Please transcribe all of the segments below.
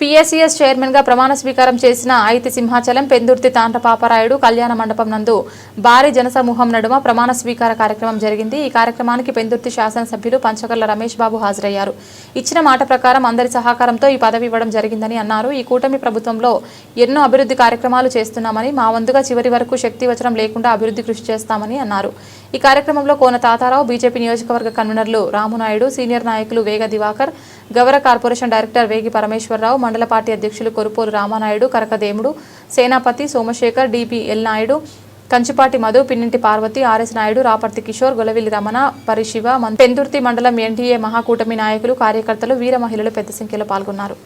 PSCS చైర్మన్గా ప్రమాణ స్వీకారం చేసిన ఐతి సింహాచలం పెందుర్తి తాంట కళ్యాణ మండపం నందు భారీ జనసమూహం నడుమ ప్రమాణ స్వీకార కార్యక్రమం జరిగింది. ఈ కార్యక్రమానికి పెందుర్తి శాసనసభ్యులు పంచకర్ల రమేష్ బాబు హాజరయ్యారు. ఇచ్చిన మాట ప్రకారం అందరి సహకారంతో ఈ పదవి ఇవ్వడం జరిగిందని అన్నారు. ఈ కూటమి ప్రభుత్వంలో ఎన్నో అభివృద్ధి కార్యక్రమాలు చేస్తున్నామని మా వంతుగా చివరి వరకు శక్తి వచనం లేకుండా అభివృద్ధి కృషి చేస్తామని అన్నారు. ఈ కార్యక్రమంలో కోన తాతారావు బీజేపీ నియోజకవర్గ కన్వీనర్లు రామునాయుడు సీనియర్ నాయకులు వేగ దివాకర్ గౌర కార్పొరేషన్ డైరెక్టర్ వేగి పరమేశ్వరరావు మండల పార్టీ అధ్యక్షులు కొరుపూరు రామానాయుడు కరకదేముడు సేనాపతి సోమశేఖర్ డిపిఎల్ నాయుడు కంచిపాటి మధు పిన్నింటి పార్వతి ఆర్ఎస్ నాయుడు రాపర్తి కిషోర్ గొలవిల్లి రమణ పరిశివ పెందుర్తి మండలం ఎన్డీఏ మహాకూటమి నాయకులు కార్యకర్తలు వీర మహిళలు పెద్ద సంఖ్యలో పాల్గొన్నారు.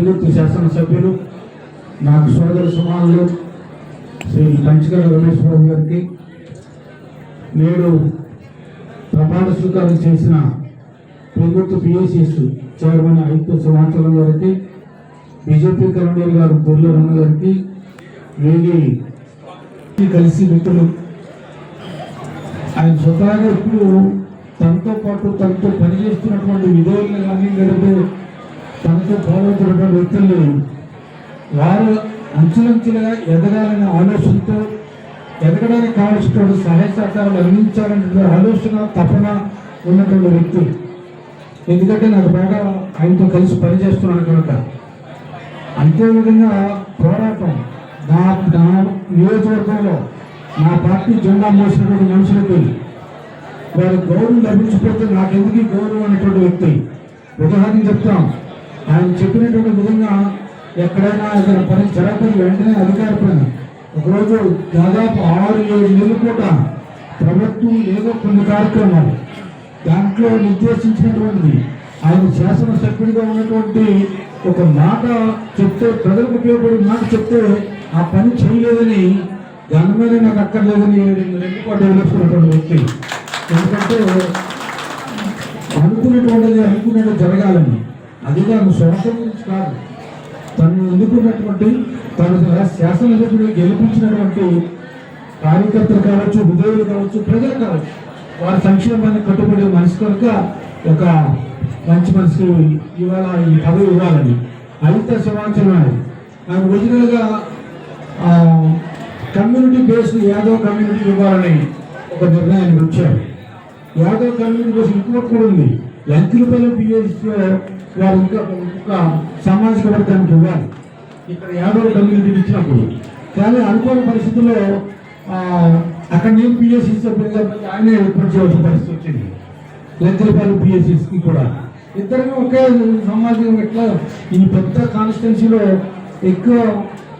పెళ్ళుర్తి శాసనసభ్యులు నాకు సోదర సమానులు శ్రీ పంచకర రమేష్ బాబు గారికి నేడు ప్రమాణ స్వీకారం చేసిన ప్రభుత్వ పిఎస్ఎస్ చైర్మన్ ఐక్య సింహాచలం గారికి బీజేపీ కన్వీనర్ గారు బొర్ల రమణ గారికి వేగి కలిసి మిత్రులు. ఆయన స్వతహాగా ఇప్పుడు తనతో పాటు తనతో పనిచేస్తున్నటువంటి విధులను కానీ లేదంటే తనతో పాల్గొంటున్నటువంటి వ్యక్తుల్ని వారు అంచులంచులుగా ఎదగాలనే ఆలోచనతో ఎదగడానికి కావలసినటువంటి సహాయ సహకారాలు అందించాలనే ఆలోచన తపన ఉన్నటువంటి వ్యక్తి. ఎందుకంటే నాకు బాగా ఆయనతో కలిసి పనిచేస్తున్నాను కనుక. అంతేవిధంగా పోరాటం నా నా నియోజకవర్గంలో నా పార్టీ జెండా మోసినటువంటి మనుషులకి వారి గౌరవం లభించిపోతే నాకెందుకు గౌరవం అనేటువంటి వ్యక్తి? ఉదాహరణ చెప్తాం. ఆయన చెప్పినటువంటి విధంగా ఎక్కడైనా ఏదైనా పని జరగకపోతే వెంటనే అధికార పని. ఒకరోజు దాదాపు ఆరు ఏడు నెలల పూట ప్రభుత్వం ఏదో కొన్ని కార్యక్రమాలు దాంట్లో నిర్దేశించినటువంటిది. ఆయన శాసనసభ్యుడిగా ఉన్నటువంటి ఒక మాట చెప్తే ప్రజలకు ఉపయోగపడే మాట చెప్తే ఆ పని చేయలేదని దాని మీద నాకు అక్కర్లేదని రెండు పాటు వదిలేసుకున్నటువంటి వ్యక్తి. ఎందుకంటే అనుకున్నటువంటిది అనుకున్నట్టు జరగాలని. అది దాని సొంతం గురించి కాదు. తను ఎన్నుకున్నటువంటి తన శాసనసభ్యుడు గెలిపించినటువంటి కార్యకర్తలు కావచ్చు ఉద్యోగులు కావచ్చు ప్రజలు కావచ్చు వారి సంక్షేమాన్ని కట్టుబడే మనిషి కనుక ఒక మంచి మనిషికి ఇవాళ ఈ పదవి ఇవ్వాలని. అయితే శివాంచలం ఆయన ఆయన ఒరిజినల్గా కమ్యూనిటీ బేస్డ్ యాదవ్ కమ్యూనిటీ ఇవ్వాలని ఒక నిర్ణయానికి వచ్చారు. యాదవ్ కమ్యూనిటీ బేస్ ఇంకోటి కూడా ఉంది. లంకిలపల్లి పిఎస్ వారు ఇంకా ఒక సామాజిక వర్గానికి ఇవ్వాలి. ఇక్కడ యాభై కమ్యూనిటీకి ఇచ్చినప్పుడు. కానీ అనుకోని పరిస్థితుల్లో అక్కడ నేను పిఎస్సి సభ్యులుగా ఆయనే ఏర్పాటు పరిస్థితి వచ్చింది. లంకిలపల్లి పిఎస్సికి కూడా. ఇద్దరు ఒకే సమాజం ఎట్లా? ఈ పెద్ద కాన్స్టిట్యున్సీలో ఎక్కువ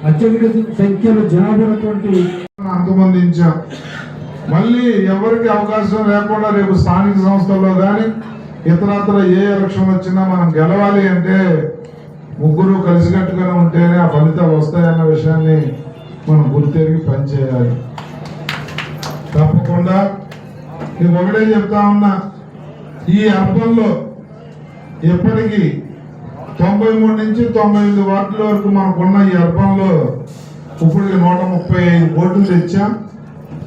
అత్యధిక సంఖ్యలో జనాభా ఉన్నటువంటి అంతమందించాం. మళ్ళీ ఎవరికి అవకాశం లేకుండా రేపు స్థానిక సంస్థల్లో కానీ ఇతరత్ర ఏ ఎలక్షన్ వచ్చినా మనం గెలవాలి అంటే ముగ్గురు కలిసికట్టుగానే ఉంటేనే ఆ ఫలితాలు వస్తాయన్న విషయాన్ని మనం గుర్తెరిగి పనిచేయాలి. తప్పకుండా నేను ఒకటే చెప్తా ఉన్నా ఈ అర్థంలో ఎప్పటికీ తొంభై మూడు నుంచి తొంభై ఎనిమిది వార్డుల వరకు మనకున్న ఈ అర్బన్లో ఇప్పటికి నూట ముప్పై ఐదు కోట్లు తెచ్చాం.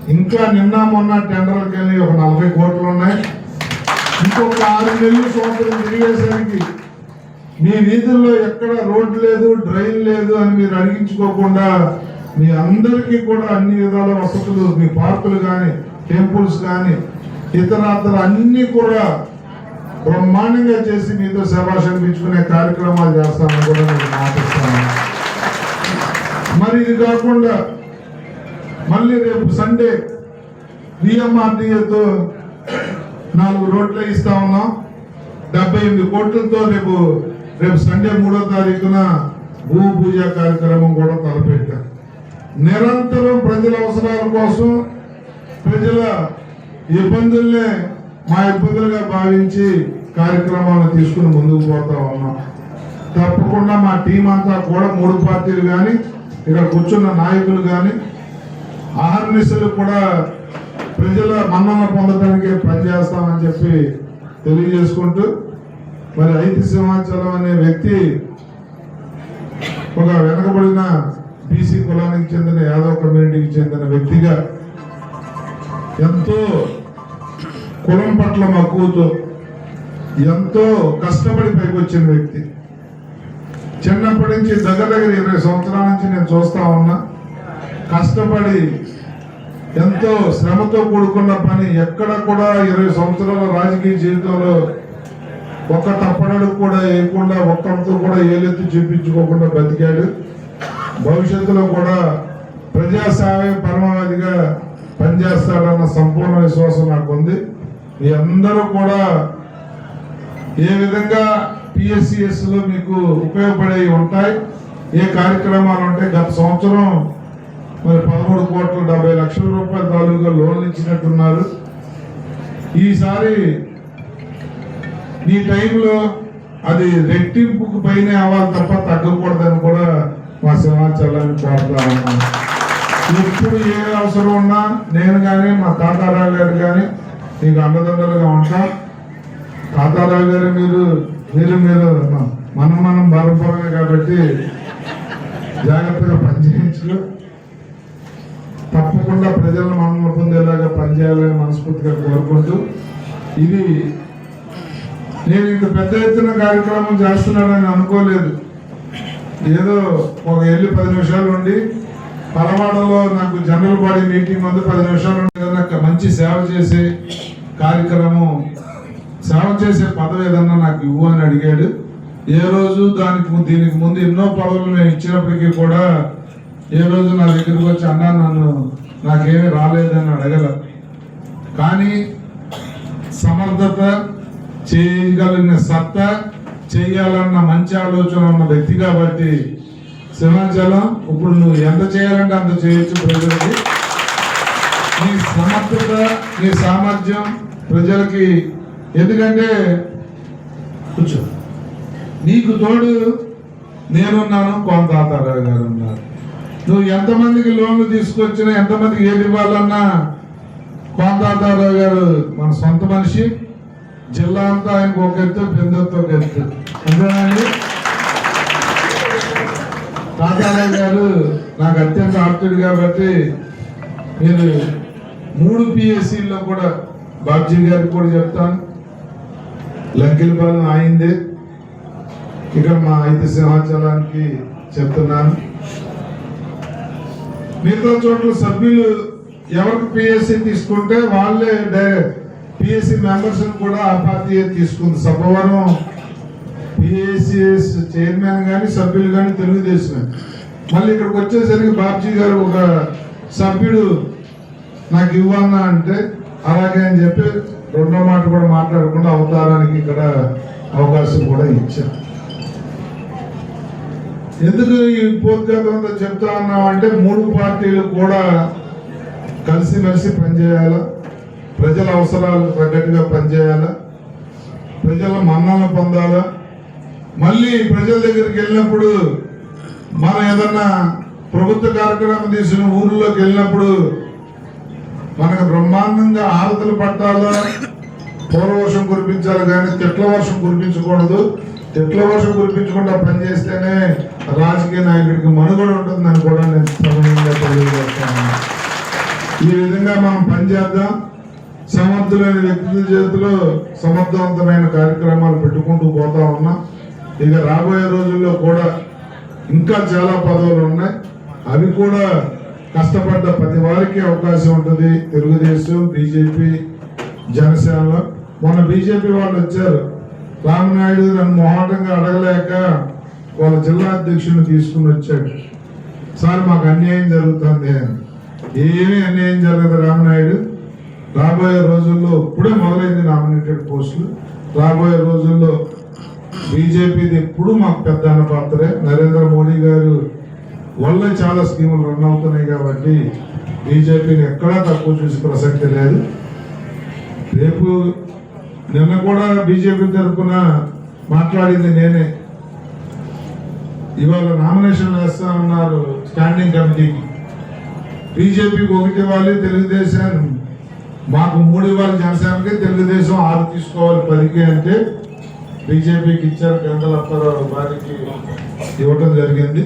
ఇంకా నిన్న మొన్న టెండర్కి వెళ్ళి ఒక నలభై కోట్లు ఉన్నాయి. ఒక ఆరు నెలలు సంవత్సరం తిరిగేసరికి మీ వీధుల్లో ఎక్కడ రోడ్ లేదు డ్రైన్ లేదు అని మీరు అడిగించుకోకుండా మీ అందరికీ కూడా అన్ని విధాల వసతులు మీ పార్కులు కానీ టెంపుల్స్ కానీ ఇతర అన్నీ కూడా బ్రహ్మాండంగా చేసి మీతో శభాష్ అనిపించుకునే కార్యక్రమాలు చేస్తామని కూడా నేను మాటిస్తాను. మరి ఇది కాకుండా మళ్ళీ రేపు సండే విఎంఆర్డీఏతో నాలుగు రోడ్లు ఇస్తా ఉన్నాం. డెబ్బై ఎనిమిది కోట్లతో రేపు రేపు సండే మూడో తారీఖున భూ పూజ కార్యక్రమం కూడా తలపెట్టాం. నిరంతరం ప్రజల అవసరాల కోసం ప్రజల ఇబ్బందుల్నే మా ఇబ్బందులుగా భావించి కార్యక్రమాలను తీసుకుని ముందుకు పోతా ఉన్నాం. తప్పకుండా మా టీం అంతా కూడా మూడు పార్టీలు కానీ ఇక్కడ కూర్చున్న నాయకులు కానీ ఆహర్నిశలు కూడా ప్రజల మన్నన పొందడానికి పనిచేస్తామని చెప్పి తెలియజేసుకుంటూ మరి ఐతి సింహాచలం అనే వ్యక్తి ఒక వెనకబడిన బీసీ కులానికి చెందిన యాదవ్ కమ్యూనిటీకి చెందిన వ్యక్తిగా ఎంతో కులం పట్ల మక్కువతో ఎంతో కష్టపడి పైకి వచ్చిన వ్యక్తి. చిన్నప్పటి నుంచి దగ్గర దగ్గర ఇరవై సంవత్సరాల నుంచి నేను చూస్తా ఉన్నా. కష్టపడి ఎంతో శ్రమతో కూడుకున్న పని ఎక్కడ కూడా ఇరవై సంవత్సరాల రాజకీయ జీవితంలో ఒక్క తప్పనడు కూడా వేయకుండా ఒక్కరితో కూడా ఏలెత్తి చూపించుకోకుండా బతికాడు. భవిష్యత్తులో కూడా ప్రజాసేవే పరమావధిగా పనిచేస్తాడన్న సంపూర్ణ విశ్వాసం నాకు ఉంది మీ అందరూ కూడా ఏ విధంగా పిఎస్సిఎస్లో మీకు ఉపయోగపడేవి ఉంటాయి ఏ కార్యక్రమాలు ఉంటాయి గత సంవత్సరం మరి పదమూడు కోట్ల డెబ్బై లక్షల రూపాయల తాలూకా లోన్లు ఇచ్చినట్టున్నారు. ఈసారి ఈ టైంలో అది రెట్టింపుకు పైన అవ్వాలి తప్ప తగ్గకూడదని కూడా మా సింహాచలాన్ని కోరుతా ఉన్నాను ఎప్పుడు ఏ అవసరం ఉన్నా నేను కానీ మా తాతారావు గారు కానీ మీకు అండదండలుగా ఉంటాం. తాతారావు గారు మీరు మీరు మీరు మనం మనం బలపడమే కాబట్టి జాగ్రత్తగా పనిచేయించలేదు తప్పకుండా ప్రజలను మనం పొందేలాగా పనిచేయాలని మనస్ఫూర్తిగా కోరుకుంటూ ఇది నేను ఇంత పెద్ద ఎత్తున కార్యక్రమం చేస్తున్నానని అనుకోలేదు. ఏదో ఒక వెళ్ళి పది నిమిషాలు ఉండి పలవాడలో నాకు జనరల్ బాడీ మీటింగ్ ఉంది పది నిమిషాలు ఉండి ఏదైనా మంచి సేవ చేసే కార్యక్రమం సేవ చేసే పదవి ఏదన్నా నాకు ఇవ్వు అని అడిగాడు. ఏ రోజు దానికి దీనికి ముందు ఎన్నో పదవులు మేము ఇచ్చినప్పటికీ కూడా ఏ రోజు నా దగ్గరికి వచ్చి అన్నా నన్ను నాకేమీ రాలేదని అడగల. కానీ సమర్థత చేయగలిగిన సత్తా చేయాలన్న మంచి ఆలోచన ఉన్న వ్యక్తి కాబట్టి సింహాచలం ఇప్పుడు నువ్వు ఎంత చేయాలంటే అంత చేయొచ్చు ప్రజలకి. నీ సమర్థత నీ సామర్థ్యం ప్రజలకి ఎందుకంటే కూర్చో. నీకు తోడు నేనున్నాను కొంత తాతారావు గారు ఉన్నారు. నువ్వు ఎంతమందికి లోన్లు తీసుకొచ్చినా ఎంతమందికి ఏది ఇవ్వాలన్నా కోంతాతారావు గారు మన సొంత మనిషి జిల్లా అంతా ఆయనకు ఒక ఎత్తు పెందెత్తు ఒక ఎత్తు. అంతేనండి? తాతారావు గారు నాకు అత్యంత ఆప్తుడు కాబట్టి మీరు మూడు పిఎస్సీల్లో కూడా బాబ్జీ గారికి కూడా చెప్తాను. లంకిలపాలెం ఆయిందే. ఇక్కడ మా ఐదు సింహాచలానికి చెప్తున్నాను. మిగతా చోట్ల సభ్యులు ఎవరికి పిఎస్సి తీసుకుంటే వాళ్ళే పిఎస్సి మెంబర్స్ కూడా ఆ పార్టీ తీసుకుంది. సభవరం పిఎస్సిఎస్ చైర్మన్ కానీ సభ్యులు కానీ తెలుగుదేశం మళ్ళీ ఇక్కడికి వచ్చేసరికి బాబ్జీ గారు ఒక సభ్యుడు నాకు ఇవ్వన్నా అంటే అలాగే అని చెప్పి రెండో మాట కూడా మాట్లాడకుండా అవతారానికి ఇక్కడ అవకాశం కూడా ఇచ్చారు. ఎందుకు ఈ పూర్తిగతంతో చెప్తా ఉన్నాం అంటే మూడు పార్టీలు కూడా కలిసిమెలిసి పనిచేయాలా? ప్రజల అవసరాలకు తగ్గట్టుగా పనిచేయాలా? ప్రజల మన్నలను పొందాలా? మళ్ళీ ప్రజల దగ్గరికి వెళ్ళినప్పుడు మనం ఏదన్నా ప్రభుత్వ కార్యక్రమం తీసిన ఊర్లోకి వెళ్ళినప్పుడు మనకు బ్రహ్మాండంగా ఆరతలు పట్టాలా? పూర్వవర్షం కురిపించాలి కానీ తిట్ల వర్షం కురిపించకూడదు. చెట్ల వర్షం కురిపించకుండా పనిచేస్తేనే రాజకీయ నాయకుడికి మనుగడ ఉంటుందని కూడా నేను సమయంగా తెలియజేస్తాను. ఈ విధంగా మనం పనిచేద్దాం సమర్థులైన వ్యక్తుల చేతిలో సమర్థవంతమైన కార్యక్రమాలు పెట్టుకుంటూ పోతా ఉన్నాం. ఇక రాబోయే రోజుల్లో కూడా ఇంకా చాలా పదవులు ఉన్నాయి. అవి కూడా కష్టపడ్డ ప్రతి వారికి అవకాశం ఉంటుంది. తెలుగుదేశం బీజేపీ జనసేనలో. మొన్న బీజేపీ వాళ్ళు వచ్చారు. రామనాయుడు నన్ను మొహాటంగా అడగలేక వాళ్ళ జిల్లా అధ్యక్షుడిని తీసుకుని వచ్చాడు. సార్ మాకు అన్యాయం జరుగుతుంది. అని ఏమీ అన్యాయం జరగదు రామనాయుడు. రాబోయే రోజుల్లో ఇప్పుడే మొదలైంది నామినేటెడ్ పోస్టులు. రాబోయే రోజుల్లో బీజేపీది ఎప్పుడు మాకు పెద్ద పాత్రే నరేంద్ర మోడీ గారు వల్ల చాలా స్కీములు రన్ అవుతున్నాయి కాబట్టి బీజేపీని ఎక్కడా తక్కువ చూసే ప్రసక్తి లేదు. రేపు నిన్న కూడా బీజేపీ తరఫున మాట్లాడింది నేనే. ఇవాళ నామినేషన్ వేస్తా ఉన్నారు స్టాండింగ్ కమిటీకి. బీజేపీకి ఒకటి ఇవ్వాలి తెలుగుదేశం మాకు మూడు ఇవ్వాలి జనసేనకి తెలుగుదేశం ఆరు తీసుకోవాలి పదికి అంటే బీజేపీకి ఇచ్చారు గంటల అప్పారావు వారికి ఇవ్వటం జరిగింది.